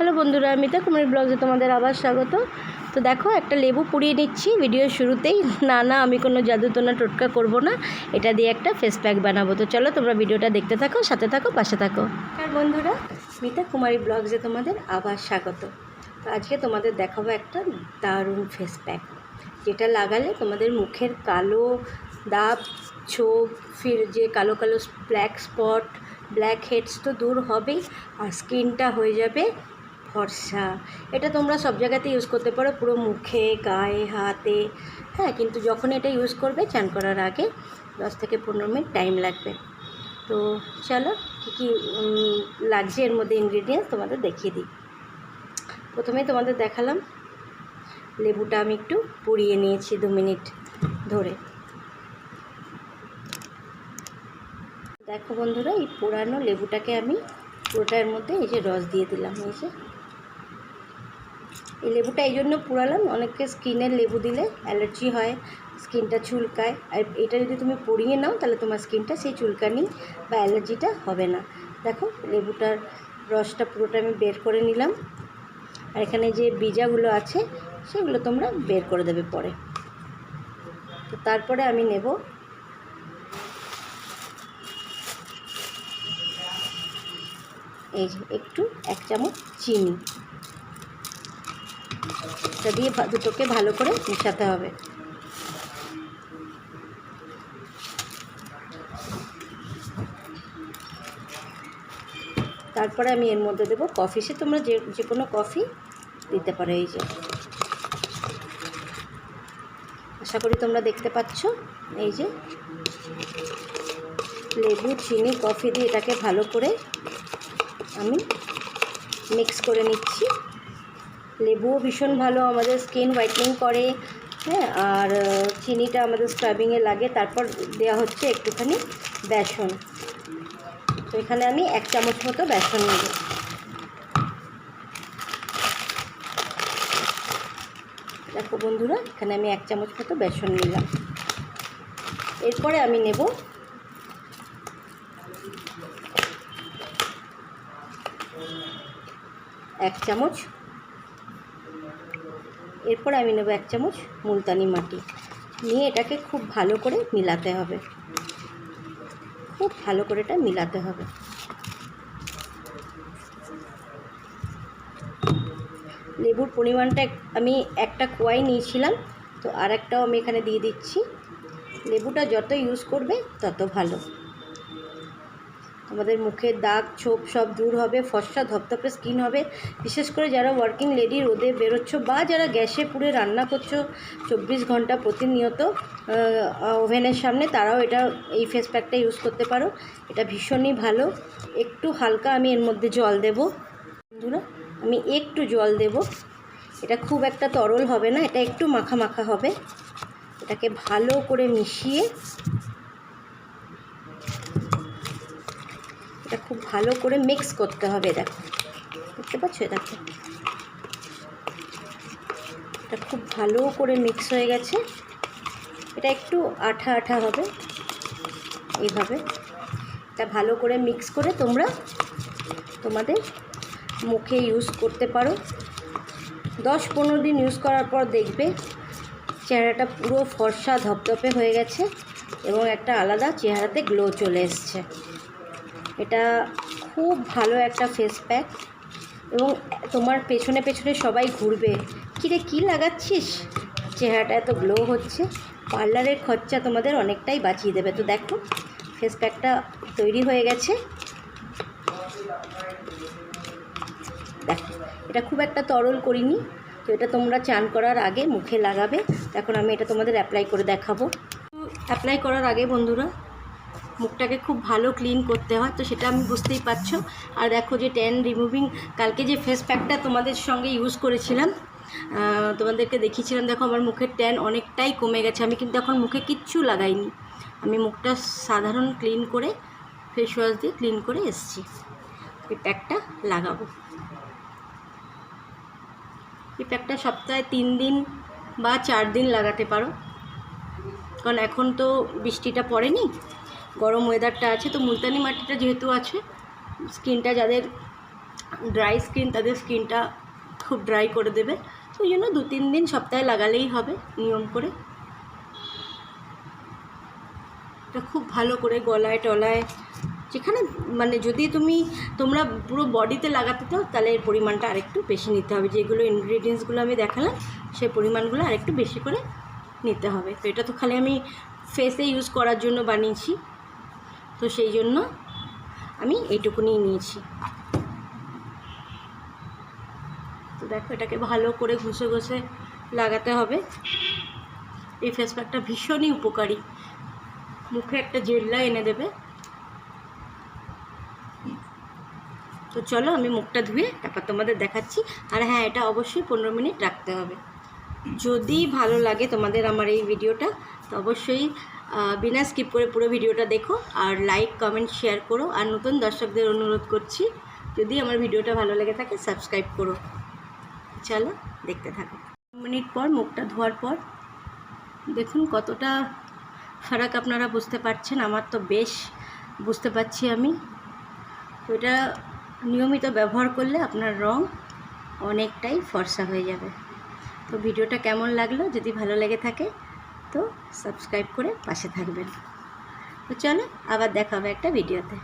Hello বন্ধুরা মিতা কুমারী ব্লগে তোমাদের আবার স্বাগত। তো দেখো, একটা লেবু পুড়িয়ে নিচ্ছি। ভিডিওর শুরুতেই, না না, আমি কোনো জাদুটোনা টোটকা করব না। এটা দিয়ে একটা ফেস প্যাক বানাবো। তো চলো, তোমরা ভিডিওটা দেখতে থাকো, সাথে থাকো, পাশে থাকো। আর বন্ধুরা মিতা কুমারী ব্লগসে তোমাদের আবার স্বাগত। তো আজকে তোমাদের দেখাবো একটা দারুণ ফেস প্যাক যেটা লাগালে তোমাদের মুখের কালো দাগ ছোপ ফির যে কালো কালো ব্ল্যাক স্পট ব্ল্যাক হেডস তো দূর হবেই, আর স্কিনটা হয়ে যাবে ফর্সা এটা তোমরা সব জায়গাতে ইউজ করতে পারো, পুরো মুখে, গায়ে, হাতে। হ্যাঁ কিন্তু যখন এটা ইউজ করবে, চান করার আগে দশ থেকে পনেরো মিনিট টাইম লাগবে। তো চলো, কী কী লাগছে এর মধ্যে ইনগ্রিডিয়েন্টস তোমাদের দেখিয়ে দিই। প্রথমেই তোমাদের দেখালাম, লেবুটা আমি একটু পুড়িয়ে নিয়েছি দু মিনিট ধরে। দেখো বন্ধুরা, এই পোড়ানো লেবুটাকে আমি পুরোটার মধ্যে এই যে রস দিয়ে দিলাম, এই যে। এই লেবুটা এই জন্য পুড়ালাম অনেকে স্কিনের লেবু দিলে অ্যালার্জি হয় স্কিনটা চুলকায়। আর এটা যদি তুমি পুড়িয়ে নাও, তাহলে তোমার স্কিনটা সেই চুলকানি বা অ্যালার্জিটা হবে না। দেখো, লেবুটার রসটা পুরোটা আমি বের করে নিলাম। আর এখানে যে বীজাগুলো আছে, সেগুলো তোমরা বের করে দেবে পরে। তো তারপরে আমি নেব এই একটু এক চামচ চিনি। এটা দিয়ে দুটোকে ভালো করে মেশাতে হবে। তারপরে আমি এর মধ্যে দেবো কফি সে তোমরা যে যে কোনো কফি দিতে পারো এই যে। আশা করি তোমরা দেখতে পাচ্ছ। এই যে লেবু, চিনি কফি দিয়ে এটাকে ভালো করে আমি মিক্স করে নিচ্ছি। লেবুও ভীষণ ভালো, আমাদের স্কিন হোয়াইটনিং করে হ্যাঁ আর চিনিটা আমাদের স্ক্রাবিংয়ে লাগে, তারপর দেওয়া হচ্ছে একটুখানি বেসন। তো এখানে আমি এক চামচ মতো বেসন নেব। দেখো বন্ধুরা, এখানে আমি এক চামচ মতো বেসন নিলাম। এরপরে আমি নেব এক চামচ এরপর আমি নেব এক চামচ মুলতানি মাটি। নিয়ে এটাকে খুব ভালো করে মিলাতে হবে। খুব ভালো করে এটা মিলাতে হবে। লেবুর পরিমাণটা আমি একটা কোয়াই নিয়েছিলাম, তো আর একটাও আমি এখানে দিয়ে দিচ্ছি। লেবুটা যত ইউজ করবে তত ভালো। আমাদের মুখের দাগ, ছোপ সব দূর হবে ফর্সা ধপধপে স্কিন হবে। বিশেষ করে যারা ওয়ার্কিং লেডি রোদে বেরোচ্ছ বা যারা গ্যাসে পুড়ে রান্না করছ চব্বিশ ঘণ্টা প্রতিনিয়ত ওভেনের সামনে, তারাও এটা, এই ফেস প্যাকটা ইউজ করতে পারো। এটা ভীষণই ভালো। একটু হালকা আমি এর মধ্যে জল দেব। বন্ধুরা, আমি একটু জল দেব। এটা খুব একটা তরল হবে না, এটা একটু মাখা মাখা হবে। এটাকে ভালো করে মিশিয়ে এটা খুব ভালো করে মিক্স করতে হবে, দেখো। দেখতে পাচ্ছ? দেখো এটা খুব ভালো করে মিক্স হয়ে গেছে। এটা একটু আঠা আঠা হবে, এইভাবে। এটা ভালো করে মিক্স করে তোমরা তোমাদের মুখে ইউজ করতে পারো। দশ পনেরো দিন ইউজ করার পর দেখবে চেহারাটা পুরো ফর্সা ধপধপে হয়ে গেছে এবং একটা আলাদা চেহারাতে গ্লো চলে এসছে। এটা খুব ভালো একটা ফেস প্যাক এবং তোমার পেছনে পেছনে সবাই ঘুরবে। কিরে, কী লাগাচ্ছিস? চেহারাটা এত গ্লো হচ্ছে। পার্লারের খরচা তোমাদের অনেকটাই বাঁচিয়ে দেবে। তো দেখো ফেস প্যাকটা তৈরি হয়ে গেছে। দেখো, এটা খুব একটা তরল করিনি। তো এটা তোমরা চান করার আগে মুখে লাগাবে। এখন আমি এটা তোমাদের অ্যাপ্লাই করে দেখাবো। অ্যাপ্লাই করার আগে বন্ধুরা মুখটাকে খুব ভালো ক্লিন করতে হয়, তো সেটা আমি বুঝতেই পারছ। আর দেখো যে ট্যান রিমুভিং কালকে যে ফেস প্যাকটা তোমাদের সঙ্গে ইউজ করেছিলাম তোমাদেরকে দেখিয়েছিলাম, দেখো আমার মুখের ট্যান অনেকটাই কমে গেছে, আমি কিন্তু এখন মুখে কিচ্ছু লাগাইনি। আমি মুখটা সাধারণ ক্লিন করে ফেস ওয়াশ দিয়ে ক্লিন করে এসেছি। এই প্যাকটা লাগাবো। এই প্যাকটা সপ্তাহে তিন দিন বা চার দিন লাগাতে পারো। কারণ এখন তো বৃষ্টিটা পড়েনি গরম ওয়েদারটা আছে, তো মুলতানি মাটিটা যেহেতু আছে স্কিনটা যাদের ড্রাই স্কিন তাদের স্কিনটা খুব ড্রাই করে দেবে। তো ওই জন্য দু তিন দিন সপ্তাহে লাগালেই হবে নিয়ম করে। এটা খুব ভালো করে গলায় টলায়, যেখানে মানে যদি তুমি, তোমরা পুরো বডিতে লাগাতে চাও, তাহলে এর পরিমাণটা আরেকটু বেশি নিতে হবে। যেগুলো ইনগ্রিডিয়েন্টসগুলো আমি দেখালাম সেই পরিমাণগুলো আরেকটু বেশি করে নিতে হবে। তো এটা তো খালি আমি ফেসে ইউজ করার জন্য বানিয়েছি। তো সেই জন্য আমি এইটুকুনি নিয়েছি। তো দেখো, এটাকে ভালো করে ঘষে ঘষে লাগাতে হবে। এই ফেস প্যাকটা ভীষণই উপকারী। মুখে একটা জেল্লা এনে দেবে। তো চলো, আমি মুখটা ধুয়ে তারপর তোমাদের দেখাচ্ছি। আর হ্যাঁ এটা অবশ্যই পনেরো মিনিট রাখতে হবে। যদি ভালো লাগে তোমাদের আমার এই ভিডিওটা তো অবশ্যই বিনা স্কিপ করে পুরো ভিডিওটা দেখো আর লাইক কমেন্ট শেয়ার করো। আর নতুন দর্শকদের অনুরোধ করছি, যদি আমার ভিডিওটা ভালো লেগে থাকে সাবস্ক্রাইব করো। চলো, দেখতে থাকো। মিনিট পর, মুখটা ধোয়ার পর, দেখুন কতটা ফারাক আপনারা বুঝতে পারছেন, আমার তো বেশ বুঝতে পারছি আমি। তো এটা নিয়মিত ব্যবহার করলে আপনার রং অনেকটাই ফর্সা হয়ে যাবে। তো ভিডিওটা কেমন লাগল, যদি ভালো লেগে থাকে তো সাবস্ক্রাইব করে পাশে থাকবেন। তো চলো আবার দেখা হবে একটা ভিডিওতে।